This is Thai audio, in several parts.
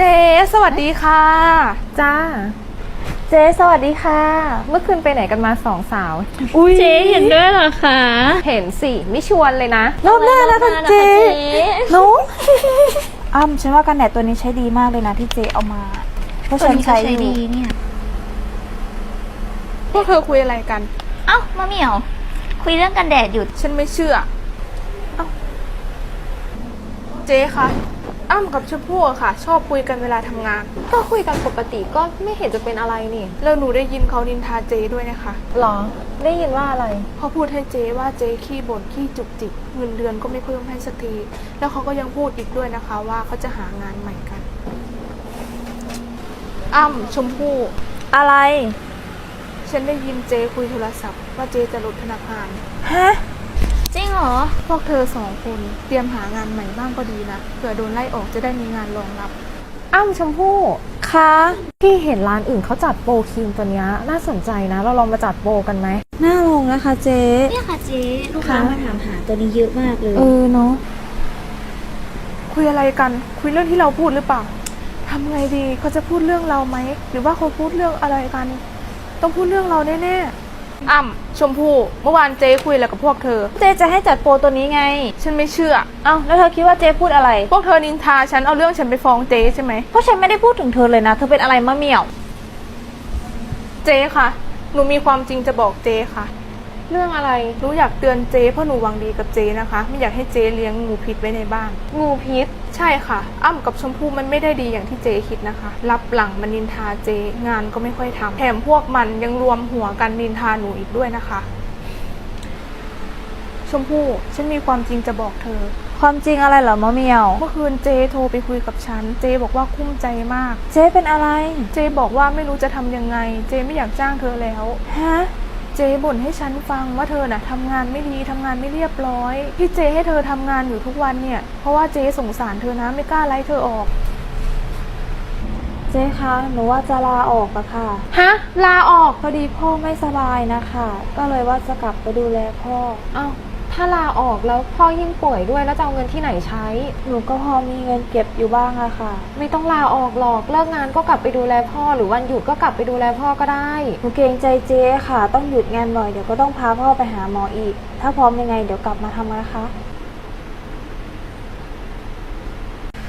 เจ๊สวัสดีค่ะ จ้า เจ๊สวัสดีค่ะ เมื่อคืนไปไหนกันมาสองสาว อุ้ยเจ๊เห็นด้วยเหรอคะเห็นสิ ไม่ชวนเลยนะ รอบหน้านะท่านเจเจ๊หนูอ้ำฉันว่ากันแดดตัวนี้ใช้ดีมากเลยนะที่เจเอามา เพราะตัวฉันนี้ก็ใช้ใช้อยู่ดีเนี่ยพวกเธอคุยอะไรกัน เอ้ามาเหมียว คุยเรื่องกันแดดอยู่ฉันไม่เชื่อ เอ้า เจ๊คะ อ้ำกับชมพู่อะค่ะ ชอบคุยกันเวลาทำงาน ก็คุยกันปกติก็ไม่เห็นจะเป็นอะไรนี่แล้วหนูได้ยินเขานินทาเจ๊ด้วยนะคะหรอ ได้ยินว่าอะไร เขาพูดให้เจ๊ว่าเจ๊ขี้บ่นขี้จุกจิกเงินเดือนก็ไม่เพิ่มให้สักที แล้วเขาก็ยังพูดอีกด้วยนะคะ ว่าเขาจะหางานใหม่กัน อ้ำชมพู่อะไร ฉันได้ยินเจ๊คุยโทรศัพท์ว่าเจ๊จะลดพนักงาน ฮะ จริงเหรอ พวกเธอสองคนเตรียมหางานใหม่บ้างก็ดีนะเผื่อโดนไล่ออกจะได้มีงานรองรับ อ้ำชมพู่คะพี่เห็นร้านอื่นเขาจัดโปรครีมตัวเนี้ยน่าสนใจนะ เราลองมาจัดโปรกันไหมน่าลงนะคะเจเนี่ยค่ะเจ๊ลูกค้ามาถามหาตัวนี้เยอะมากเลย เออเนาะคุยอะไรกันคุยเรื่องที่เราพูดหรือเปล่าทำไงดีเขาจะพูดเรื่องเราไหมหรือว่าเขาพูดเรื่องอะไรกัน ต้องพูดเรื่องเราแน่ๆ อ่ำชมพู่เมื่อวานเจ๊คุยอะไรกับพวกเธอ เจจะให้จัดโปรตัวนี้ไง ฉันไม่เชื่อ เอ้าแล้วเธอคิดว่าเจพูดอะไร พวกเธอนินทาฉันเอาเรื่องฉันไปฟ้องเจ๊ใช่ไหมเพราะฉันไม่ได้พูดถึงเธอเลยนะ เธอเป็นอะไรมะเหมี่ยว เจ๊คะหนูมีความจริงจะบอกเจ๊ค่ะ เรื่องอะไร หนูอยากเตือนเจ๊เพราะหนูหวังดีกับเจ๊นะคะ ไม่อยากให้เจ๊เลี้ยงงูพิษไว้ในบ้าน งูพิษ ใช่ค่ะ อ้ำกับชมพู่มันไม่ได้ดีอย่างที่เจคิดนะคะ รับหลังมันนินทาเจงานก็ไม่ค่อยทำแถมพวกมันยังรวมหัวกันนินทาหนูอีกด้วยนะคะ ชมพู่ฉันมีความจริงจะบอกเธอ ความจริงอะไรเหรอมะเหมี่ยว เมื่อคืนเจโทรไปคุยกับฉัน เจบอกว่าคุ้มใจมาก เจเป็นอะไร เจบอกว่าไม่รู้จะทำยังไง เจไม่อยากจ้างเธอแล้ว ฮะ เจบ่นให้ฉันฟังว่าเธอน่ะทำงานไม่ดีทำงานไม่เรียบร้อยที่เจให้เธอทำงานอยู่ทุกวันเนี่ยเพราะว่าเจสงสารเธอนะไม่กล้าไล่เธอออก เจคะหนูว่าจะลาออกอะค่ะ ฮะ ลาออกพอดีพ่อไม่สบายนะคะ ก็เลยว่าจะกลับไปดูแลพ่อ เอ้า ถ้าลาออกแล้วพ่อยิ่งป่วยด้วยแล้วจะเอาเงินที่ไหนใช้ หนูก็พอมีเงินเก็บอยู่บ้างอะค่ะ ไม่ต้องลาออกหรอกเลิกงานก็กลับไปดูแลพ่อ หรือวันหยุดก็กลับไปดูแลพ่อก็ได้ หนูเกรงใจเจ๊ค่ะ ต้องหยุดงานหน่อยเดี๋ยวก็ต้องพาพ่อไปหาหมออีก ถ้าพร้อมยังไงเดี๋ยวกลับมาทำนะคะ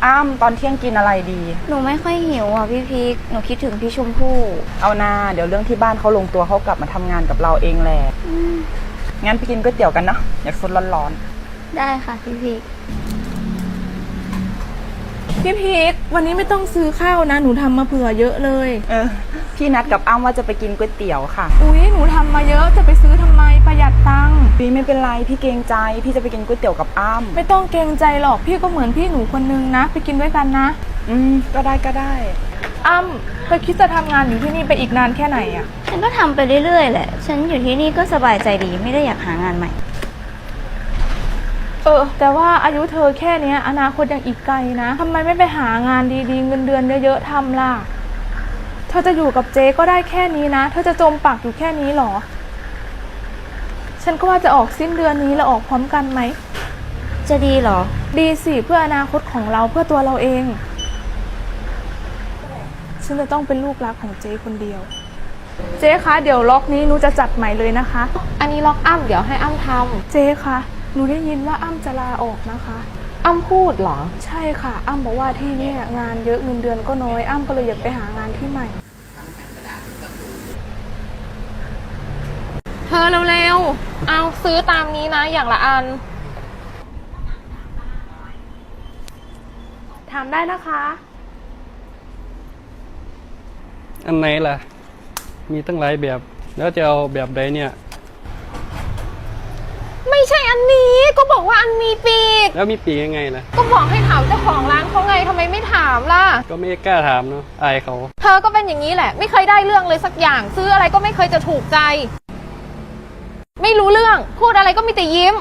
อ้ำตอนเที่ยงกินอะไรดี หนูไม่ค่อยหิวอะพี่พีคหนูคิดถึงพี่ชมพู่เอานาเดี๋ยวเรื่องที่บ้านเขาลงตัวเขากลับมาทำงานกับเราเองแหละ งั้นไปกินก๋วยเตี๋ยวกันเนาะอยากสดร้อนได้ค่ะพี่พีคพี่พีกวันนี้ไม่ต้องซื้อข้าวนะ หนูทำมาเผื่อเยอะเลย ๆเออพี่นัดกับอ้ำว่าจะไปกินก๋วยเตี๋ยวค่ะอุ๊ย หนูทำมาเยอะจะไปซื้อทำไมประหยัดตังค์พี่ไม่เป็นไรพี่เกรงใจ พี่จะไปกินก๋วยเตี๋ยวกับอ้ำไม่ต้องเกรงใจหรอกพี่ก็เหมือนพี่หนูคนนึงนะ ไปกินด้วยกันนะ อืมก็ได้ก็ได้ อ้ำเธอคิดจะทำงานอยู่ที่นี่ไปอีกนานแค่ไหนอะฉันก็ทำไปเรื่อยๆแหละ ฉันอยู่ที่นี่ก็สบายใจดีไม่ได้อยากหางานใหม่ เออ แต่ว่าอายุเธอแค่เนี้ย อนาคตยังอีกไกลนะทำไมไม่ไปหางานดีๆ เงินเดือนเยอะๆทำล่ะ เธอจะอยู่กับเจ๊ก็ได้แค่นี้นะ เธอจะจมปักอยู่แค่นี้หรอ ฉันก็ว่าจะออกสิ้นเดือนนี้แล้วออกพร้อมกันไหม จะดีเหรอ ดีสิเพื่ออนาคตของเราเพื่อตัวเราเอง ฉันจะต้องเป็นลูกรักของเจ๊คนเดียว เจ๊คะเดี๋ยวล็อกนี้หนูจะจัดใหม่เลยนะคะ อันนี้ล็อกอ้ำเดี๋ยวให้อ้ำทเจ๊คะหนูได้ยินว่าอ้ำจะลาออกนะคะำอ้ำพูดเหรอ ใช่ค่ะ อ้ำบอกว่าที่เนี่ยงานเยอะเงินเดือนก็น้อย อ้ำก็เลยอยากไปหางานที่ใหม่ เธอเร็วๆ เอาซื้อตามนี้นะอย่างละอัน ถามได้นะคะ อันไหนล่ะ มีตั้งหลายแบบ แล้วจะเอาแบบใดเนี่ย ไม่ใช่อันนี้ก็บอกว่าอันมีปีก แล้วมีปีกยังไงล่ะ ก็บอกให้ถามเจ้าของร้านเขาไงทำไมไม่ถามล่ะ ก็ไม่กล้าถามเนาะอายเขา เธอก็เป็นอย่างนี้แหละ ไม่เคยได้เรื่องเลยสักอย่าง ซื้ออะไรก็ไม่เคยจะถูกใจ ไม่รู้เรื่องพูดอะไรก็มีแต่ยิ้ม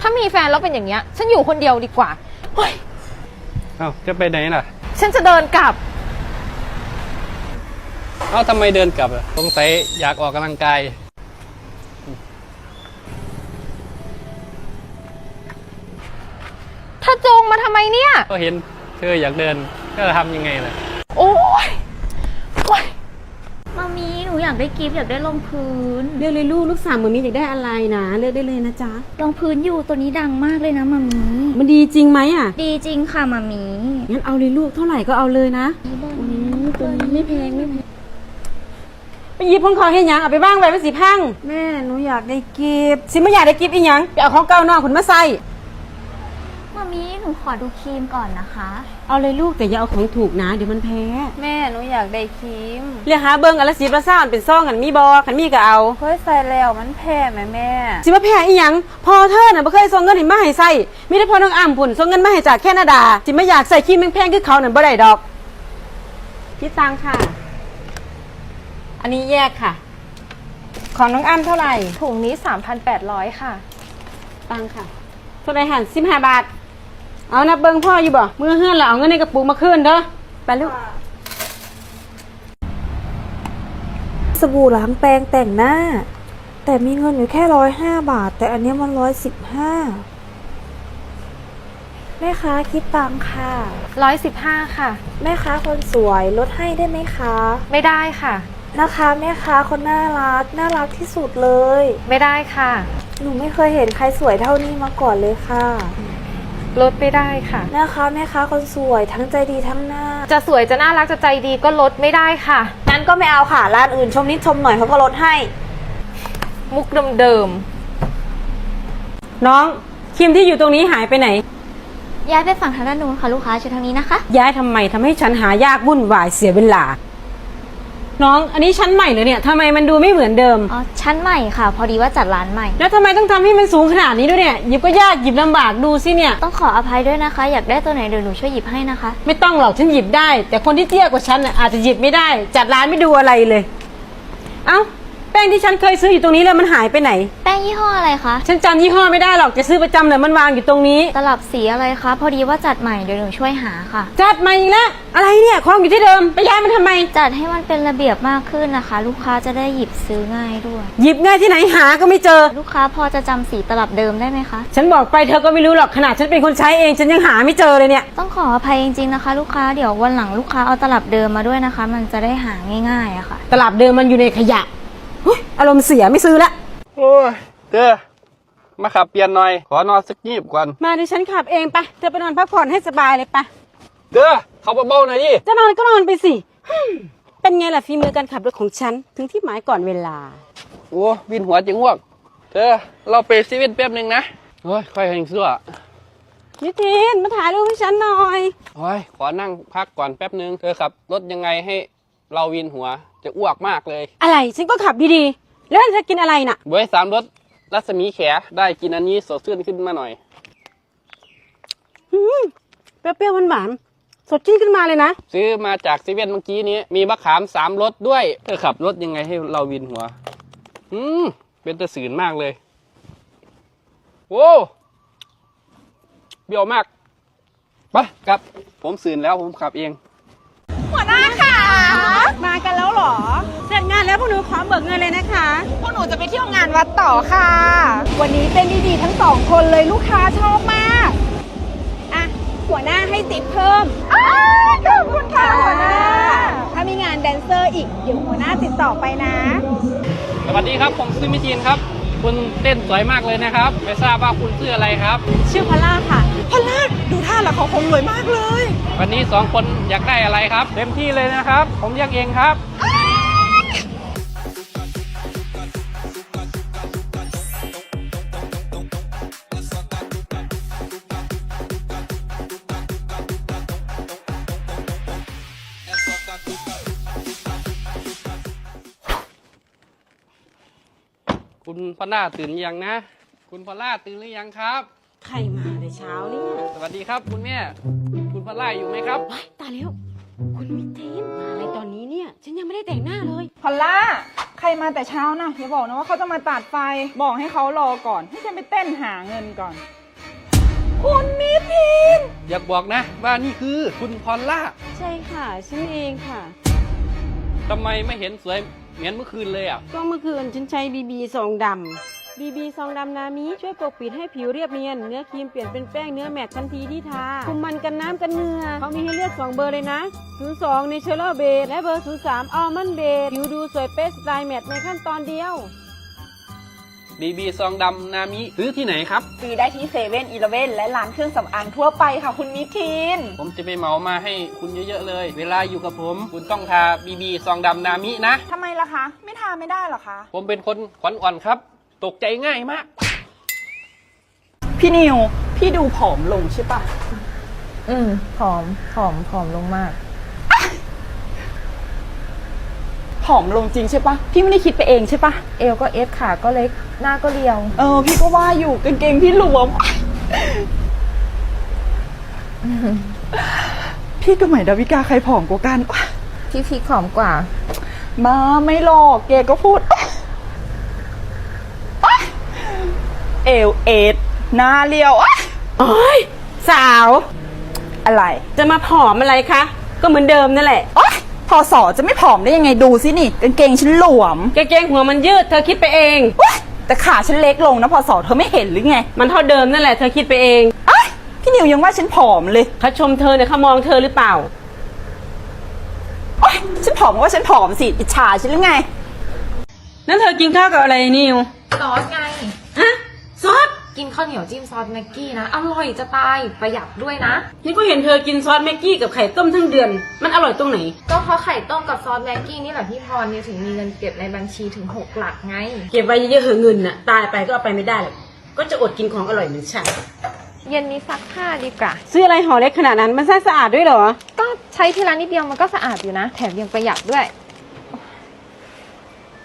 ถ้ามีแฟนแล้วเป็นอย่างเงี้ย ฉันอยู่คนเดียวดีกว่าเฮ้ย เอ้าจะไปไหนล่ะ ฉันจะเดินกลับ เอ้าทำไมเดินกลับอะสงสัยอยากออกกำลังกาย ถ้าจงมาทำไมเนี่ย ก็เห็นเธออยากเดินก็จะทำยังไงล่ะโอ้ยมามีหนูอยากได้กิฟต์อยากได้รองพื้นเลือกเลยลูกลูกสาวมือมีอยากได้อะไรนะเลือกได้เลยนะจ๊ะ รองพื้นอยู่ตัวนี้ดังมากเลยนะมามีมันดีจริงไหมอะดีจริงค่ะมามีงั้นเอาเลยลูกเท่าไหร่ก็เอาเลยนะตัวนี้ไม่แพงไม่แพง ไปหยิบของเขาให้หยังเอาไปบ้างไว้เป็นสีพังแม่หนูอยากได้กิฟต์สิไม่อยากได้กิฟต์อีหยังไปเอาของเก่านอกผลมาใส่มามีหนูขอดูครีมก่อนนะคะ เอาเลยลูกแต่อย่าเอาของถูกนะเดี๋ยวมันแพ้แม่หนูอยากได้ครีมเรียกหาเบิ้งอนละสีประซ่านเป็นซ่องกันมีบอขันมีก็เอาเคยใส่แล้วมันแพ้ไหมแม่ สิว่าแพ้อีหยังพอเธอน่ะบ่เคยส่งเงินให้มาให้ใส่มีแต่พอน้องอ้ำพุ่นส่งเงินมาให้จากแคนาดาสิไม่อยากใส่ครีมแพงๆคือเขานั่นบ่ได้ดอกคิดตังค่ะ อันนี้แยกค่ะ ของน้องอ้ำเท่าไหร่ถุงนี้ 3,800 ค่ะ ตังค่ะเท่าไหร่หันสิบห้าบาท เอานับเบิ้งพ่ออยู่บ่เมื่อเฮือนแล้วเอาเงินในกระปุกมาคืนเด้อไปลูกสบู่ล้างแปรงแต่งหน้า แต่มีเงินอยู่แค่ร้อยห้าบาท แต่อันเนี้ยมันร้อยสิบห้าแม่ค้าคิดตังค่ะ 115 ค่ะ แม่ค้าคนสวยลดให้ได้ไหมคะ ไม่ได้ค่ะ นะคะแม่ค้าคนน่ารักน่ารักที่สุดเลย ไม่ได้ค่ะ หนูไม่เคยเห็นใครสวยเท่านี้มาก่อนเลยค่ะ ลดไม่ได้ค่ะ นะคะแม่ค้าคนสวยทั้งใจดีทั้งหน้าจะสวยจะน่ารักจะใจดีก็ลดไม่ได้ค่ะนั้นก็ไม่เอาค่ะร้านอื่นชมนิดชมหน่อยเขาก็ลดให้ มุกเดิมน้องครีมที่อยู่ตรงนี้หายไปไหน ย้ายไปฝั่งทางด้านนู้นค่ะลูกค้าเชิญทางนี้นะคะ ย้ายทำไมทำให้ฉันหายากวุ่นวายเสียเวลา น้องอันนี้ชั้นใหม่เหรอเนี่ยทำไมมันดูไม่เหมือนเดิม อ๋อชั้นใหม่ค่ะ พอดีว่าจัดร้านใหม่ แล้วทำไมต้องทำให้มันสูงขนาดนี้ด้วยเนี่ยหยิบก็ยากหยิบลำบากดูสิเนี่ย ต้องขออภัยด้วยนะคะ อยากได้ตัวไหนเดี๋ยวหนูช่วยหยิบให้นะคะ ไม่ต้องหรอกฉันหยิบได้ แต่คนที่เตี้ยกว่าฉันน่ะอาจจะหยิบไม่ได้ จัดร้านไม่ดูอะไรเลย เอ้าแป้งที่ฉันเคยซื้ออยู่ตรงนี้แล้วมันหายไปไหน แป้งยี่ห้ออะไรคะ ฉันจำยี่ห้อไม่ได้หรอกจะซื้อประจำเลยมันวางอยู่ตรงนี้ ตลับสีอะไรคะ พอดีว่าจัดใหม่เดี๋ยวหนูช่วยหาค่ะ จัดมาอีกแล้วอะไรเนี่ยของอยู่ที่เดิมไปย้ายมันทำไม จัดให้มันเป็นระเบียบมากขึ้นนะคะ ลูกค้าจะได้หยิบซื้อง่ายด้วย หยิบง่ายที่ไหนหาก็ไม่เจอ ลูกค้าพอจะจำสีตลับเดิมได้ไหมคะ ฉันบอกไปเธอก็ไม่รู้หรอกขนาดฉันเป็นคนใช้เองฉันยังหาไม่เจอเลยเนี่ย ต้องขออภัยจริงๆนะคะ ลูกค้าเดี๋ยววันหลังลูกค้าเอาตลับเดิมมาด้วยนะคะ มันจะได้หาง่ายๆอะค่ะ ตลับเดิมมันอยู่ในขยะเฮ้ย อารมณ์เสียไม่ซื้อละโอ้ยเธอมาขับเปลี่ยนหน่อย ขอนอนสักยีบก่อน มาเดี๋ยวฉันขับเองไปเธอไปนอนพักผ่อนให้สบายเลยไปเธอเขาเบาๆหน่อยดิจะนอนก็นอนไปสิฮึ่มเป็นไงล่ะฝีมือการขับรถของฉัน ถึงที่หมายก่อนเวลา โอ้วินหัวจะง่วงเธอเราไปซีเว่นแป๊บหนึ่งนะโอ้ยค่อยแหงเสื้อนิทินมาถ่ายรูปให้ฉันหน่อย โอ้ยขอนั่งพักก่อนแป๊บหนึ่งเธอขับรถยังไงให้เราวินหัวจะอ้วกมากเลย อะไรฉันก็ขับดีๆ แล้วเธอกินอะไรน่ะบวยสามรถรัศมีแขได้กินอันนี้สดชื่นขึ้นมาหน่อยอืมเปรี้ยวๆหวานๆสดชื่นขึ้นมาเลยนะ ซื้อมาจากซีเว่นเมื่อกี้นี้ มีมะขามสามรสด้วยเธอขับรถยังไงให้เราวินหัว อืมเป็นตะสืนมากเลยโว้เบี้ยวมากไปกลับ ผมสื่นแล้วผมขับเองมากันแล้วเหรอ เที่ยวงานวัดต่อค่ะ วันนี้เต้นดีๆทั้งสองคนเลยลูกค้าชอบมากอะหัวหน้าให้ติปเพิ่มขอบคุณค่ะหัวหน้า ถ้ามีงานแดนเซอร์อีก เดี๋ยวหัวหน้าติดต่อไปนะ สวัสดีครับ ผมซื้อมิจีนครับ คุณเต้นสวยมากเลยนะครับ ไม่ทราบว่าคุณชื่ออะไรครับ ชื่อพอลล่าค่ะ พอลล่าดูท่าแล้วเขาคงรวยมากเลย วันนี้สองคนอยากได้อะไรครับ เต็มที่เลยนะครับ ผมเรียกเองครับ คุณพอลล่าตื่นหรือยังนะ คุณพอลล่าตื่นหรือยังครับ ใครมาแต่เช้าเนี่ยสวัสดีครับคุณแม่ คุณพอลล่าอยู่ไหมครับ ว้ายตายแล้ว คุณมิทินมาอะไรตอนนี้เนี่ย ฉันยังไม่ได้แต่งหน้าเลย พอลล่า ใครมาแต่เช้านะอย่าบอกนะว่าเขาจะมาตัดไฟ บอกให้เขารอก่อน ให้ฉันไปเต้นหาเงินก่อน คุณมิทิน อยากบอกนะ ว่านี่คือคุณพอลล่าใช่ค่ะ ฉันเองค่ะ ทำไมไม่เห็นสวย เหมือนเมื่อคืนเลยอะ ก็เมื่อคืนฉันใช้บีบีซองดบีบีซองดำนามิช่วยปกปิดให้ผิวเรียบเนียน เนื้อครีมเปลี่ยนเป็นแป้งเนื้อแมตต์ทันทีที่ทาคุมมันกันน้ำกันเหงื่อเขามีให้เลือก2เบอร์เลยนะ 02 Natural Base และเบอร์ 03 Almond Base ผิวดูสวยเป๊ะสไตล์แมตต์ในขั้นตอนเดียว บีบีซองดำนามิซื้อที่ไหนครับ ซื้อได้ที่เซเว่นอีเลเว่นและร้านเครื่องสำอางทั่วไปค่ะคุณมิทีนผมจะไปเหมามาให้คุณเยอะๆเลย เวลาอยู่กับผม คุณต้องทาบีบีซองดำนามินะ ทำไมล่ะคะ ไม่ทาไม่ได้หรอคะ ผมเป็นคนขวัญอ่อนครับ ตกใจง่ายมาก พี่นิว พี่ดูผอมลงใช่ปะ อืมผอมผอมผอมลงมาก ผอมลงจริงใช่ปะพี่ไม่ได้คิดไปเองใช่ปะเอวก็เอฟขาก็เล็กหน้าก็เรียว เออ พี่ก็ว่าอยู่กางเกงพี่หลวม พี่กับใหม่ดาวิกาใครผอมกว่ากันพี่พีคผอมกว่า มาไม่หลอกเกก็พูด เอวเอ็ดหน้าเรียวโอ้ยสาว อะไร จะมาผอมอะไรคะ ก็เหมือนเดิมนั่นแหละโอ๊ย พอสอจะไม่ผอมได้ยังไงดูสินี่กางเกงฉันหลวมกางเกงหัวมันยืดเธอคิดไปเองโอ๊ยแต่ขาฉันเล็กลงนะพอสอเธอไม่เห็นหรือไงมันเท่าเดิมนั่นแหละเธอคิดไปเองเอ้ยพี่นิวยังว่าฉันผอมเลยเขาชมเธอเนี่ยเขามองเธอหรือเปล่า โอ๊ยฉันผอมก็ว่าฉันผอมสิอิจฉาฉันหรือไง นั่นเธอกินข้าวกับอะไรนิว ซอสไงฮะซอส กินข้าวเหนียวจิ้มซอสแม็กกี้นะ อร่อยจะตายประหยัดด้วยนะนี่ก็เห็นเธอกินซอสแม็กกี้กับไข่ต้มทั้งเดือน มันอร่อยตรงไหน ก็เพราะไข่ต้มกับซอสแม็กกี้นี่แหละพี่พรเนี่ยถึงมีเงินเก็บในบัญชีถึงหกหลักไง เก็บไว้เยอะๆเหอะเงินน่ะ ตายไปก็เอาไปไม่ได้หรอกก็จะอดกินของอร่อยเหมือนฉัน เย็นนี้ซักผ้าดีกว่า ซื้ออะไรห่อเล็กขนาดนั้น มันใช้สะอาดด้วยเหรอ ก็ใช้ทีละนิดเดียวมันก็สะอาดอยู่นะ แถมยังประหยัดด้วย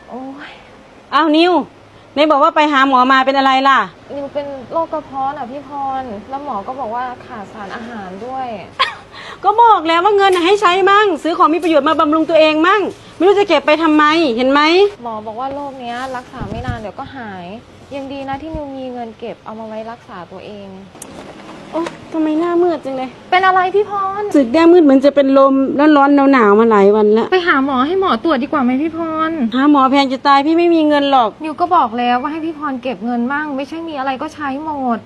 โอ้ย อ้าวนิว ในบอกว่าไปหาหมอมาเป็นอะไรล่ะ นิวเป็นโรคกระเพาะอะพี่พร แล้วหมอก็บอกว่าขาดสารอาหารด้วย ก็บอกแล้วว่าเงินน่ะให้ใช้มั่ง ซื้อของมีประโยชน์มาบำรุงตัวเองมั่ง ไม่รู้จะเก็บไปทำไมเห็นไหม หมอบอกว่าโรคเนี้ยรักษาไม่นานเดี๋ยวก็หาย ยังดีนะที่นิวมีเงินเก็บเอามาไว้รักษาตัวเอง โอ้ทำไมหน้ามืดจังเลยเป็นอะไรพี่พร สึกหน้ามืดเหมือนจะเป็นลมแล้วร้อนหนาวๆมาหลายวันแล้วไปหาหมอให้หมอตรวจดีกว่าไหมพี่พร หาหมอแพงจะตายพี่ไม่มีเงินหรอก นิวก็บอกแล้วว่าให้พี่พรเก็บเงินมั่งไม่ใช่มีอะไรก็ใช้หมด